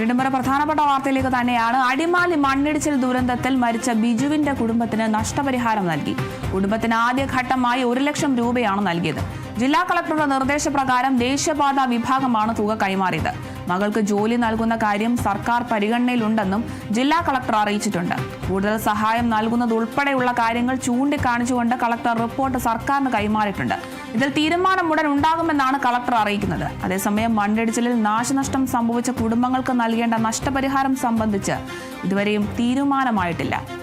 വീണ്ടും ഒരു പ്രധാനപ്പെട്ട വാർത്തയിലേക്ക് തന്നെയാണ്. അടിമാലി മണ്ണിടിച്ചിൽ ദുരന്തത്തിൽ മരിച്ച ബിജുവിന്റെ കുടുംബത്തിന് നഷ്ടപരിഹാരം നൽകി. കുടുംബത്തിന് ആദ്യഘട്ടമായി ഒരു ലക്ഷം രൂപയാണ് നൽകിയത്. ജില്ലാ കളക്ടറുടെ നിർദ്ദേശപ്രകാരം ദേശീയപാത വിഭാഗമാണ് തുക കൈമാറിയത്. മകൾക്ക് ജോലി നൽകുന്ന കാര്യം സർക്കാർ പരിഗണനയിലുണ്ടെന്നും ജില്ലാ കളക്ടർ അറിയിച്ചിട്ടുണ്ട്. കൂടുതൽ സഹായം നൽകുന്നതുൾപ്പെടെയുള്ള കാര്യങ്ങൾ ചൂണ്ടിക്കാണിച്ചുകൊണ്ട് കളക്ടർ റിപ്പോർട്ട് സർക്കാരിന് കൈമാറിയിട്ടുണ്ട്. ഇതിൽ തീരുമാനം ഉടൻ ഉണ്ടാകുമെന്നാണ് കളക്ടർ അറിയിക്കുന്നത്. അതേസമയം മണ്ണിടിച്ചിലിൽ നാശനഷ്ടം സംഭവിച്ച കുടുംബങ്ങൾക്ക് നൽകേണ്ട നഷ്ടപരിഹാരം സംബന്ധിച്ച് ഇതുവരെയും തീരുമാനമായിട്ടില്ല.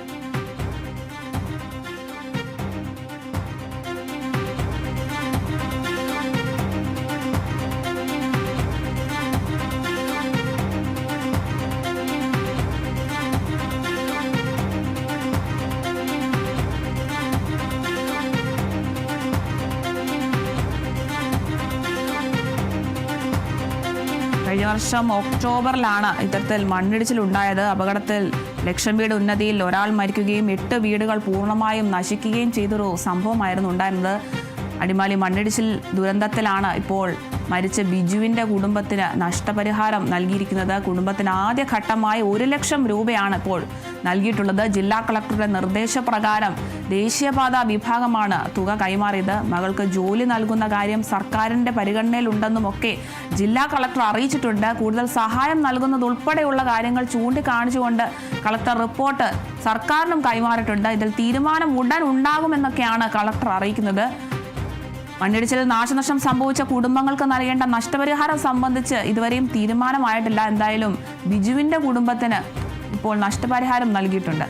കഴിഞ്ഞ വർഷം ഒക്ടോബറിലാണ് ഇത്തരത്തിൽ മണ്ണിടിച്ചിൽ ഉണ്ടായത് അപകടത്തിൽ ലക്ഷം വീട് ഉന്നതിയിൽ ഒരാൾ മരിക്കുകയും എട്ട് വീടുകൾ പൂർണമായും നശിക്കുകയും ചെയ്തൊരു സംഭവമായിരുന്നു ഉണ്ടായിരുന്നത്. അടിമാലി മണ്ണിടിച്ചിൽ ദുരന്തത്തിലാണ് ഇപ്പോൾ മരിച്ച ബിജുവിന്റെ കുടുംബത്തിന് നഷ്ടപരിഹാരം നൽകിയിരിക്കുന്നത് കുടുംബത്തിന് ആദ്യ ഘട്ടമായി ഒരു ലക്ഷം രൂപയാണ് ഇപ്പോൾ നൽകിയിട്ടുള്ളത്. ജില്ലാ കളക്ടറുടെ നിർദ്ദേശപ്രകാരം ദേശീയപാത വിഭാഗമാണ് തുക കൈമാറിയത്. മകൾക്ക് ജോലി നൽകുന്ന കാര്യം സർക്കാരിന്റെ പരിഗണനയിലുണ്ടെന്നുമൊക്കെ ജില്ലാ കളക്ടർ അറിയിച്ചിട്ടുണ്ട്. കൂടുതൽ സഹായം നൽകുന്നതുൾപ്പെടെയുള്ള കാര്യങ്ങൾ ചൂണ്ടിക്കാണിച്ചുകൊണ്ട് കളക്ടർ റിപ്പോർട്ട് സർക്കാരിനും കൈമാറിയിട്ടുണ്ട്. ഇതിൽ തീരുമാനം ഉടൻ ഉണ്ടാകുമെന്നൊക്കെയാണ് കളക്ടർ അറിയിക്കുന്നത്. മണ്ണിടിച്ചിലിൽ നാശനഷ്ടം സംഭവിച്ച കുടുംബങ്ങൾക്ക് നൽകേണ്ട നഷ്ടപരിഹാരം സംബന്ധിച്ച് ഇതുവരെയും തീരുമാനമായിട്ടില്ല. എന്തായാലും ബിജുവിന്റെ കുടുംബത്തിന് ഇപ്പോൾ നഷ്ടപരിഹാരം നൽകിയിട്ടുണ്ട്.